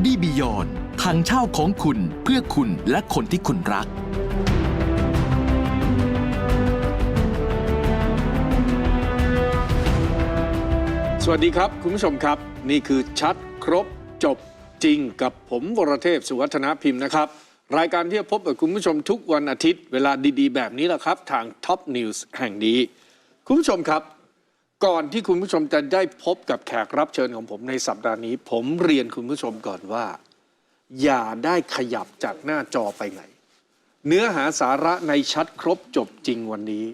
Body Beyond ทางเช่าของคุณเพื่อคุณและคนที่คุณรัก สวัสดีครับคุณผู้ชมครับ นี่คือชัดครบจบจริงกับผมวรเทพสุวัฒนพิมพ์นะครับ รายการที่จะพบกับคุณผู้ชมทุกวันอาทิตย์ เวลาดีๆ แบบนี้แหละครับ ทาง Top News แห่งนี้ คุณผู้ชมครับ ก่อนที่คุณผู้ชมจะได้พบกับแขกรับเชิญของผมในสัปดาห์นี้ ผมเรียนคุณผู้ชมก่อนว่า อย่าได้ขยับจากหน้าจอไปไหน เนื้อหาสาระในชัดครบจบจริงวันนี้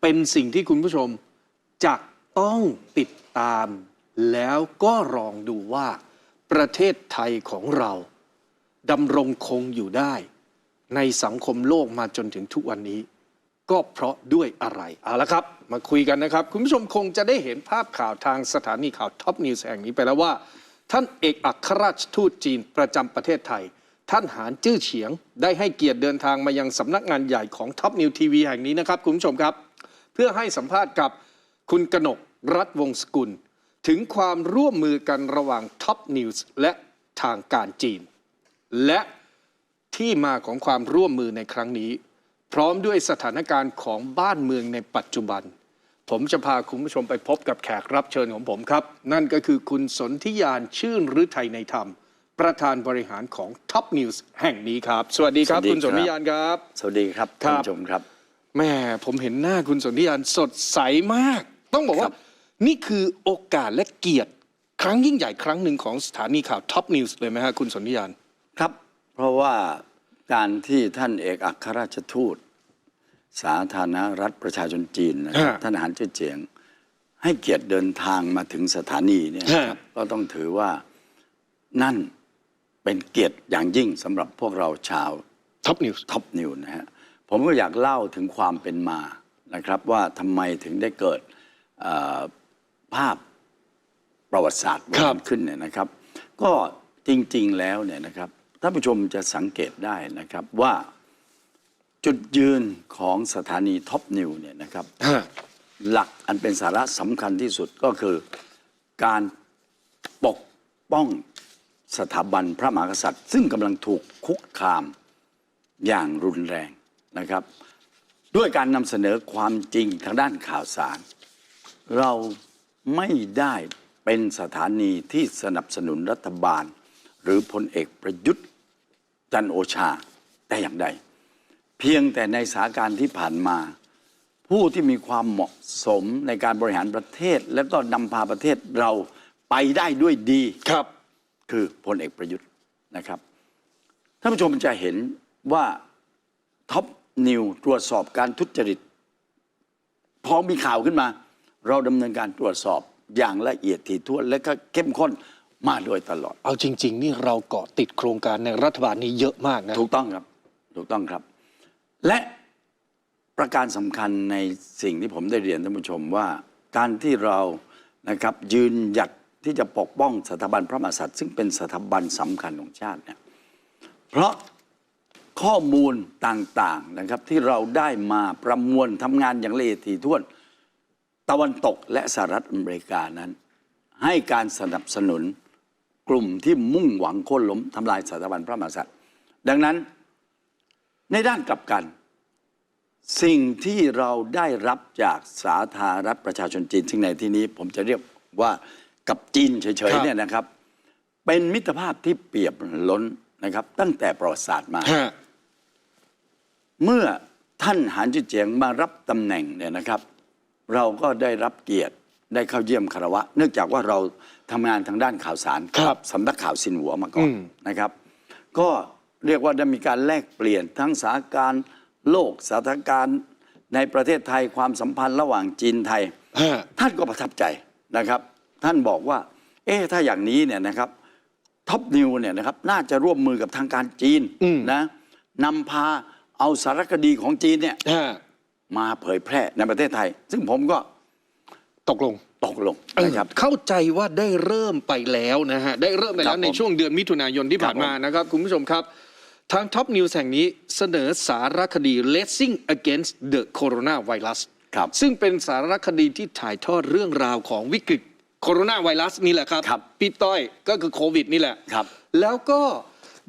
เป็นสิ่งที่คุณผู้ชมจะต้องติดตาม แล้วก็ลองดูว่า ประเทศไทยของเราดำรงคงอยู่ได้ ในสังคมโลกมาจนถึงทุกวันนี้ ก็เพราะด้วยอะไรเอาละครับมาคุยกันนะครับ คุณผู้ชมคงจะได้เห็นภาพข่าวทางสถานีข่าวท็อปนิวส์แห่งนี้ไปแล้วว่า ท่านเอกอัครราชทูตจีนประจำประเทศไทย ท่านหานจื้อเฉียง ได้ให้เกียรติเดินทางมายังสำนักงานใหญ่ของท็อปนิวทีวีแห่งนี้นะครับคุณผู้ชมครับ เพื่อให้สัมภาษณ์กับคุณกนกรัฐวงศ์กุล ถึงความร่วมมือกันระหว่างท็อปนิวส์และทางการจีน และที่มาของความร่วมมือในครั้งนี้ พร้อมด้วยสถานการณ์ของบ้านเมืองในปัจจุบัน ผมจะพาคุณผู้ชมไปพบกับแขกรับเชิญของผมครับ นั่นก็คือคุณสนธิยานชื่นฤทัยในธรรม ประธานบริหารของ Top News แห่งนี้ครับ สวัสดีครับ สวัสดีคุณสนครับธิยานครับ สวัสดีครับครัท่านบ ผู้ชมครับ แม่ผมเห็นหน้าคุณสนธิยานสดใสมาก ต้องบอกว่า ครับ นี่คือโอกาสและเกียรติ ครั้งยิ่งใหญ่ครั้งหนึ่งของสถานีข่าว Top News เลยไหมฮะคุณสนธิยาน ครับ เพราะว่า การที่ท่านเอกอัครราชทูต สาธารณรัฐประชาชนจีนนะครับฮะท่านหานเจ้าเจียง ให้เกียรติเดินทางมาถึงสถานีเนี่ยนะครับฮะก็ต้องถือว่านั่นเป็นเกียรติอย่างยิ่งสำหรับพวกเราชาว Top News ท็อปนิวนะฮะผมก็อยากเล่าถึงความเป็นมานะครับ ว่าทำไมถึงได้เกิดเอ่อภาพประวัติศาสตร์ครับขึ้นเนี่ยนะครับ ก็จริงๆแล้วเนี่ยนะครับ ท่านผู้ชมจะสังเกตได้นะครับว่าจุดยืนของสถานีท็อปนิวเนี่ยนะครับฮะหลักอันเป็นสาระสำคัญที่สุดก็คือการปกป้องสถาบันพระมหากษัตริย์ ซึ่งกำลังถูกคุกคามอย่างรุนแรงนะครับ ด้วยการนำเสนอความจริงทางด้านข่าวสาร เราไม่ได้เป็นสถานีที่สนับสนุนรัฐบาล หรือพลเอกประยุทธ์ จันทร์โอชาแต่อย่างใด เพียงแต่ในสถานการณ์ที่ผ่านมา ผู้ที่มีความเหมาะสมในการบริหารประเทศ และก็นำพาประเทศเราไปได้ด้วยดีครับ คือพลเอกประยุทธ์นะครับท่านผู้ชมจะเห็นว่าท็อปนิวตรวจสอบการทุจริตพอมีข่าวขึ้นมา เราดำเนินการตรวจสอบอย่างละเอียดถี่ถ้วนและก็เข้มข้น มาโดยตลอด เอาจริง ๆ นี่เราเกาะติดโครงการในรัฐบาลนี้เยอะมากนะ ถูกต้องครับ ถูกต้องครับ และประการสำคัญในสิ่งที่ผมได้เรียนท่านผู้ชมว่า การที่เรานะครับยืนหยัดที่จะปกป้องสถาบันพระมหากษัตริย์ ซึ่งเป็นสถาบันสำคัญของชาติเนี่ยเพราะข้อมูลต่างๆนะครับที่เราได้มาประมวลทำงานอย่างละเอียดถี่ถ้วน ตะวันตกและสหรัฐอเมริกานั้น ให้การสนับสนุน กลุ่มที่มุ่งหวังโค่นล้มทำลายสถาบันพระมหากษัตริย์ ดังนั้นในด้านกลับกัน สิ่งที่เราได้รับจากสาธารณรัฐประชาชนจีน ซึ่งในที่นี้ผมจะเรียกว่ากับจีนเฉครัยบๆเนี่ยนะครับ เป็นมิตรภาพที่เปรียบล้นนะครับ ตั้งแต่ประวัติศาสตร์มาฮะเมื่อท่านหานจุเจียงมารับตำแหน่งเนี่ยนะครับ เราก็ได้รับเกียรติได้เข้าเยี่ยมคารวะ เนื่องจากว่าเรา ทำงานทางด้านข่าวสารครับสำนักข่าวสินหัวมาก่อนอืมนะครับ ก็เรียกว่าได้มีการแลกเปลี่ยนทั้งสถานการณ์โลกสถานการณ์ในประเทศไทยความสัมพันธ์ระหว่างจีนไทยฮะท่านก็ประทับใจนะครับ ท่านบอกว่า เอ๊ะถ้าอย่างนี้เนี่ยนะครับท็อปนิวเนี่ยนะครับน่าจะร่วมมือกับทางการจีนอืมนะนำพาเอาสารคดีของจีนเนี่ยฮะมาเผยแพร่ในประเทศไทย ซึ่งผมก็ ตกลงตกลงนะครับเออเข้าใจว่าได้เริ่มไปแล้วนะฮะ ได้เริ่มไปแล้ครัวบในผมช่วงเดือนมิถุนายนที่ผ่านครับผมมานะครับ คุณผู้ชมครับ ทางท็อปนิวส์แห่งนี้เสนอสารคดี Racing Against the Coronavirus ครับซึ่งเป็นสารคดีที่ถ่ายทอดเรื่องราวของวิกฤตโคโรนาไวรัสนี่แหละครับครับพี่ต้อยก็คือโควิดนี่แหละครับ แล้วก็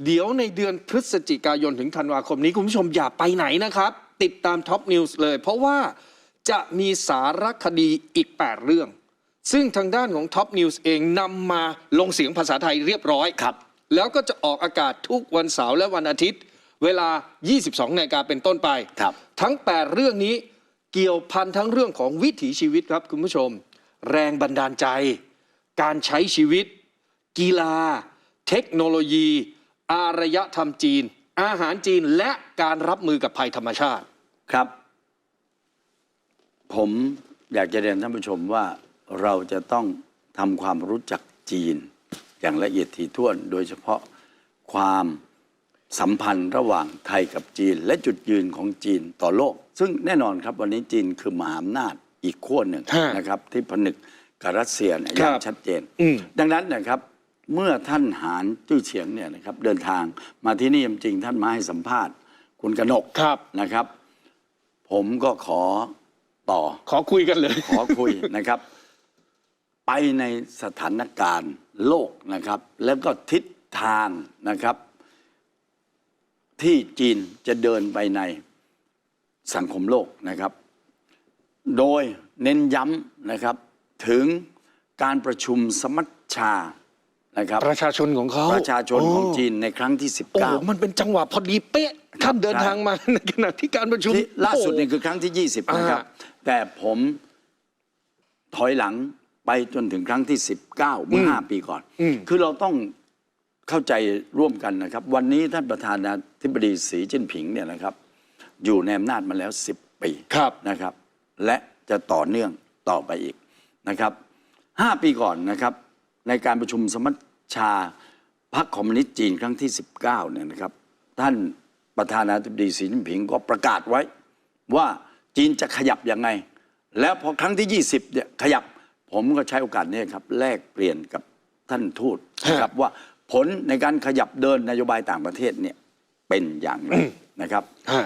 เดี๋ยวในเดือนพฤศจิกายนถึงธันวาคมนี้ คุณผู้ชมอย่าไปไหนนะครับ ติดตามท็อปนิวส์เลย เพราะว่า จะมีสารคดีอีก 8 เรื่อง ซึ่งทางด้านของท็อปนิวส์เองนำมาลงเสียงภาษาไทยเรียบร้อยครับ แล้วก็จะออกอากาศทุกวันเสาร์และวันอาทิตย์ เวลา 22นาฬิกาเป็นต้นไป ครับ ทั้ง 8 เรื่องนี้เกี่ยวพันทั้งเรื่องของวิถีชีวิตครับคุณผู้ชม แรงบันดาลใจ การใช้ชีวิต กีฬา เทคโนโลยี อารยธรรมจีน อาหารจีนและการรับมือกับภัยธรรมชาติ ครับ ผมอยากจะเรียนท่านผู้ชมว่าเราจะต้องทำความรู้จักจีน อย่างละเอียดถี่ถ้วน โดยเฉพาะความสัมพันธ์ระหว่างไทยกับจีน และจุดยืนของจีนต่อโลก ซึ่งแน่นอนครับวันนี้จีนคือมหาอำนาจอีกขั้วหนึ่งฮะนะครับ ที่ผนึกกับรัสเซียเนี่ยอครัย่าบงชัดเจน อืม ดังนั้นนะครับเมื่อท่านหานจุ้ยเฉียงเนี่ยนะครับเดินทางมาที่นี่จริงๆท่านมาให้สัมภาษณ์ คุณกนกครับ นะครับ ผมก็ขอ ต่อ ขอคุยกันเลย ขอคุยนะครับ ไปในสถานการณ์โลกนะครับ แล้วก็ทิศทางนะครับ ที่จีนจะเดินไปในสังคมโลกนะครับ โดยเน้นย้ำนะครับถึงการประชุมสมัชชานะครับ ประชาชนของเขาประชาชนของจีนในครั้งที่โอ้โห19มันเป็นจังหวะพอดีเป๊ะท่านเดินทางมาในขณะที่การประชุมที่ล่าสุดเนี่ยโอ้โหคือครั้งที่ 20 นะครับอ่า แต่ผมถอยหลังไปจนถึงครั้งที่ 19 เมื่อ 5 ปีก่อนอืมคือเราต้องเข้าใจร่วมกันนะครับ วันนี้ท่านประธานาธิบดีสีจิ้นผิงเนี่ยนะครับ อยู่ในอำนาจมาแล้ว 10 ปีครับนะครับ และจะต่อเนื่องต่อไปอีกนะครับ 5 ปีก่อนนะครับ ในการประชุมสมัชชาพรรคคอมมิวนิสต์จีนครั้งที่ 19เนี่ยนะครับ ท่านประธานาธิบดีสีจิ้นผิงก็ประกาศไว้ว่า จีนจะขยับยังไง แล้วพอครั้งที่ 20เนี่ยขยับผมก็ใช้โอกาสนี้ครับแลกเปลี่ยนกับท่านทูตนะครับว่าผลในการขยับเดินนโยบายต่างประเทศเนี่ยเป็นอย่างไรนะครับฮะ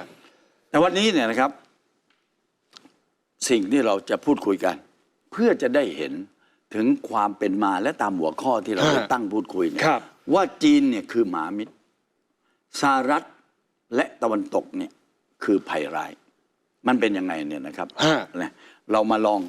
แต่วันนี้เนี่ยนะครับ สิ่งที่เราจะพูดคุยกัน เพื่อจะได้เห็นถึงความเป็นมาและตามหัวข้อที่เราฮะได้ตั้งพูดคุยเนี่ยครับว่าจีนเนี่ยคือหมามิตรสหรัฐและตะวันตกเนี่ยคือภัยร้าย มันเป็นยังไงเนี่ยนะครับฮะนะเรามาลอง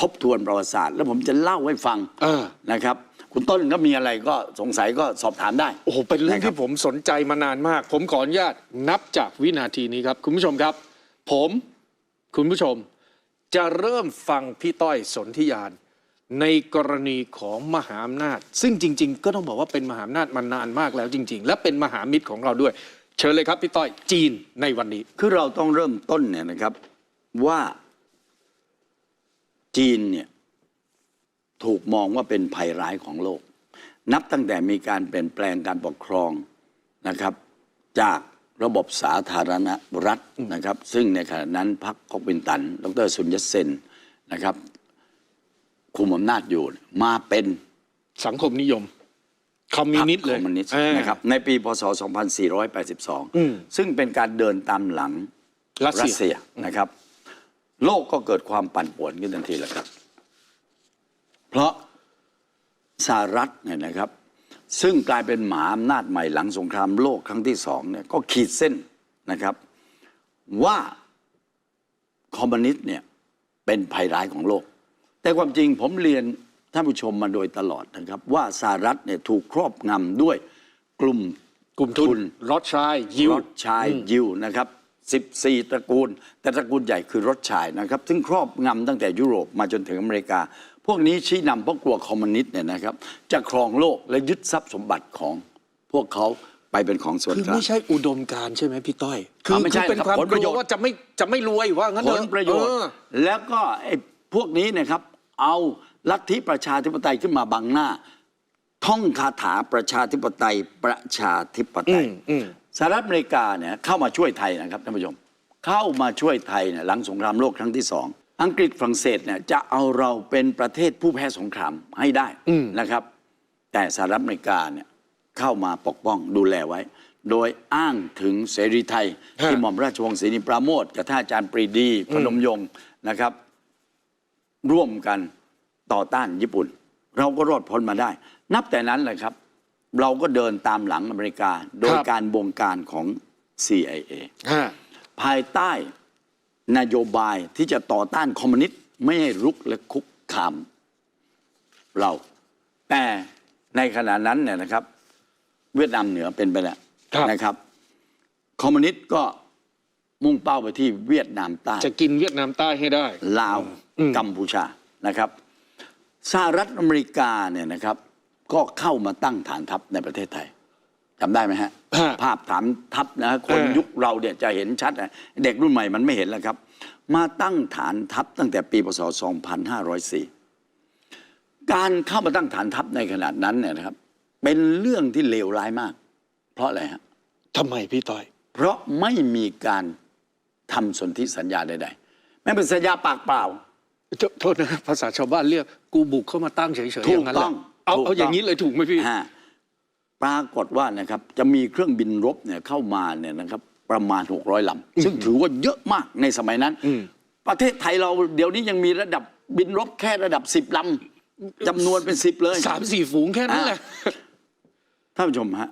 ทบทวนประวัติศาสตร์ แล้วผมจะเล่าให้ฟังเออนะครับ คุณต้นก็มีอะไรก็สงสัยก็สอบถามได้ โอ้โหเป็นเรื่องนะครับที่ผมสนใจมานานมาก ผมขออนุญาตนับจากวินาทีนี้ครับ คุณผู้ชมครับ ผมคุณผู้ชม จะเริ่มฟังพี่ต้อยสนธิยานในกรณีของมหาอำนาจ ซึ่งจริง ๆ ก็ต้องบอกว่าเป็นมหาอำนาจมานานมากแล้วจริง ๆ และเป็นมหามิตรของเราด้วย เชิญเลยครับพี่ต้อยจีนในวันนี้ คือเราต้องเริ่มต้นเนี่ยนะครับว่าจีนเนี่ยถูกมองว่าเป็นภัยร้ายของโลก นับตั้งแต่มีการเปลี่ยนแปลงการปกครองนะครับ จากระบบสาธารณรัฐนะครับ ซึ่งในขณะนั้นพรรคก๊กมินตั๋นดรซุนยัตเซนนะครับ คุมอำนาจอยู่มาเป็นสังคมนิยม คอมมิวนิสต์เลยพรรคคอมมิวนิสต์อ่านะครับในปีพศอืม2482 ซึ่งเป็นการเดินตามหลังรัสรัสเซีเซียยนะครับ โลกก็เกิดความปั่นป่วนขึ้นทันทีแหละครับ เพราะสหรัฐเนี่ยนะครับ ซึ่งกลายเป็นหมาอำนาจใหม่หลังสงครามโลกครั้งที่สองเนี่ยก็ขีดเส้นนะครับ ว่าคอมมิวนิสต์เนี่ยเป็นภัยร้ายของโลก แต่ความจริงผมเรียน ท่านผู้ชมมาโดยตลอดนะครับ ว่าสหรัฐเนี่ยถูกครอบงำด้วยกลุ่มกลุ่มทุนรถชายยิวรถชายยิวนะครับ 14 ตระกูล แต่ตระกูลใหญ่คือรถชายนะครับ ซึ่งครอบงำตั้งแต่ยุโรปมาจนถึงอเมริกา พวกนี้ชี้นำเพราะกลัวคอมมิวนิสต์เนี่ยนะครับ จะครองโลกและยึดทรัพย์สมบัติของพวกเขาไปเป็นของส่วนคือกลางไม่ใช่อุดมการณ์ใช่ไหมพี่ต้อย คืออ่าไม่ใช่คือเป็นครับความผลกประโยลัชน์วว่าจะไม่จะไม่รวยว่างั้นผเถลอะประโยชน์เออแล้วก็ไอ้พวกนี้นะครับเอา ลัทธิประชาธิปไตยขึ้นมาบังหน้า ท่องคาถาประชาธิปไตยประชาธิปไตยอืมอืมสหรัฐอเมริกาเนี่ยเข้ามาช่วยไทยนะครับท่านผู้ชม เข้ามาช่วยไทยเนี่ยหลังสงครามโลกครั้งที่สองอังกฤษฝรั่งเศสเนี่ยจะเอาเราเป็นประเทศผู้แพ้สงครามให้ได้อืมนะครับ แต่สหรัฐอเมริกาเนี่ยเข้ามาปกป้องดูแลไว้ โดยอ้างถึงเสรีไทย ที่หม่อมราชวงศ์ศรีนิปราโมทกับท่านอาจารย์ปรีดีพนมยงค์นะครับ ร่วมกัน ต่อต้านญี่ปุ่น เราก็รอดพ้นมาได้ นับแต่นั้นเลยครับ เราก็เดินตามหลังอเมริกา โดยครับการบงการของ CIA ฮะภายใต้นโยบายที่จะต่อต้านคอมมิวนิสต์ไม่ให้รุกและคุกคามเรา แต่ในขณะนั้นเนี่ยนะครับ เวียดนามเหนือเป็นไปแล้วครับนะครับ คอมมิวนิสต์ก็มุ่งเป้าไปที่เวียดนามใต้ จะกินเวียดนามใต้ให้ได้ ลาวอืมกัมพูชานะครับ สหรัฐอเมริกาเนี่ยนะครับ ก็เข้ามาตั้งฐานทัพในประเทศไทยจำได้ไหมฮะฮะภาพฐานทัพนะคนเออยุคเราเนี่ยจะเห็นชัดนะเด็กรุ่นใหม่มันไม่เห็นแล้วครับ มาตั้งฐานทัพตั้งแต่ปีพศ 2504 การเข้ามาตั้งฐานทัพในขนาดนั้นเนี่ยนะครับ เป็นเรื่องที่เลวร้ายมาก เพราะอะไรฮะทำไมพี่ต้อย เพราะไม่มีการทำสนธิสัญญาใดๆแม้เป็นสัญญาปากเปล่า โทษโทษนะภาษาชาวบ้านเรียกกูบุกเข้ามาตั้งเฉยๆถูอกย่างนั้นแหต้ละองเอาถูกเอาอย่างต้องนี้เลยถูกไหมพี่ ฮะปรากฏว่านะครับจะมีเครื่องบินรบเนี่ยเข้ามาเนี่ยนะครับประมาณ 600ลำซึ่งถือว่าเยอะมากในสมัยนั้น อืม ประเทศไทยเราเดี๋ยวนี้ยังมีระดับบินรบแค่ระดับ 10ลำจำนวนเป็น 10 เลย สามสี่ฝูงแค่นั้นแหละ ท่านผู้ชมฮะ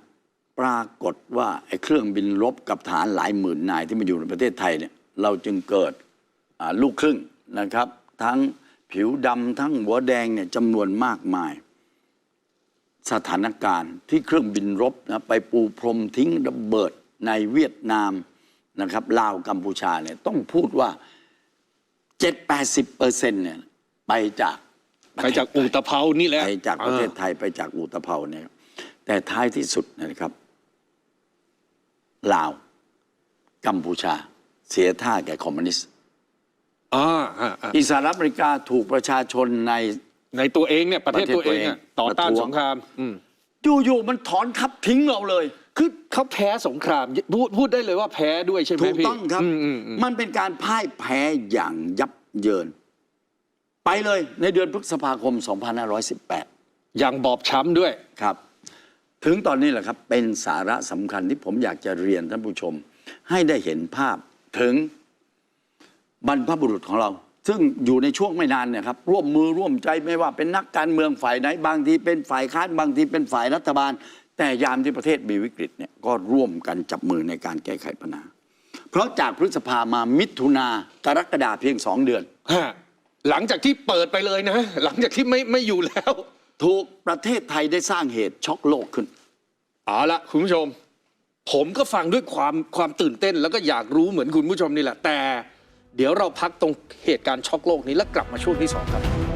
ปรากฏว่าไอ้เครื่องบินรบกับฐานหลายหมื่นนายที่มาอยู่ในประเทศไทยเนี่ยเราจึงเกิดอ่าลูกครึ่งนะครับ ทั้งผิวดำทั้งหัวแดงเนี่ยจำนวนมากมาย สถานการณ์ที่เครื่องบินรบนะไปปูพรมทิ้งระเบิดในเวียดนามนะครับลาวกัมพูชาเนี่ยต้องพูดว่า 7-80เปอร์เซ็นต์เนี่ยไปจากประไปเทศจากไทยอูตะเภานี่แหละไปจากประเทศอ่ไทยไปจากอุตภเปาเนี่ยครับแต่ท้ายที่สุดนะครับลาว กัมพูชา เสียท่าแก่คอมมิวนิสต์ อ่าอ่าอ่าอิสหรัฐอเมริกาถูกประชาชนใน ในตัวเองเนี่ยประเทศประเทศตัวเองอะตัวเอง ต่อต้านประท้วงสงครามอืมอยู่ๆมันถอนทัพทิ้งเราเลย คือเขาแพ้สงครามพูดพูดได้เลยว่าแพ้ด้วยใช่ไหมถูกพี่ต้องครับอืมอืมอืมมันเป็นการพ่ายแพ้อย่างยับเยิน ไปเลยในเดือนพฤษภาคม 2518 อย่างบอบช้ำด้วย ครับ ถึงตอนนี้แหละครับ เป็นสาระสำคัญที่ผมอยากจะเรียนท่านผู้ชม ให้ได้เห็นภาพถึง บรรพบุรุษของเรา ซึ่งอยู่ในช่วงไม่นานเนี่ยครับร่วมมือร่วมใจไม่ว่าเป็นนักการเมืองฝ่ายไหนบางทีเป็นฝ่ายค้านบางทีเป็นฝ่ายรัฐบาล แต่ยามที่ประเทศมีวิกฤตเนี่ยก็ร่วมกันจับมือในการแก้ไขปัญหาเพราะจากพฤษภามามิถุนากรกฎาเพียงสองเดือน ฮะหลังจากที่เปิดไปเลยนะ หลังจากที่ไม่ไม่อยู่แล้ว ถูกประเทศไทยได้สร้างเหตุช็อกโลกขึ้น เอาละคุณผู้ชม ผมก็ฟังด้วยความความตื่นเต้น แล้วก็อยากรู้เหมือนคุณผู้ชมนี่แหละแต่ เดี๋ยวเราพักตรงเหตุการณ์ช็อกโลกนี้แล้วกลับมาช่วงที่สองครับ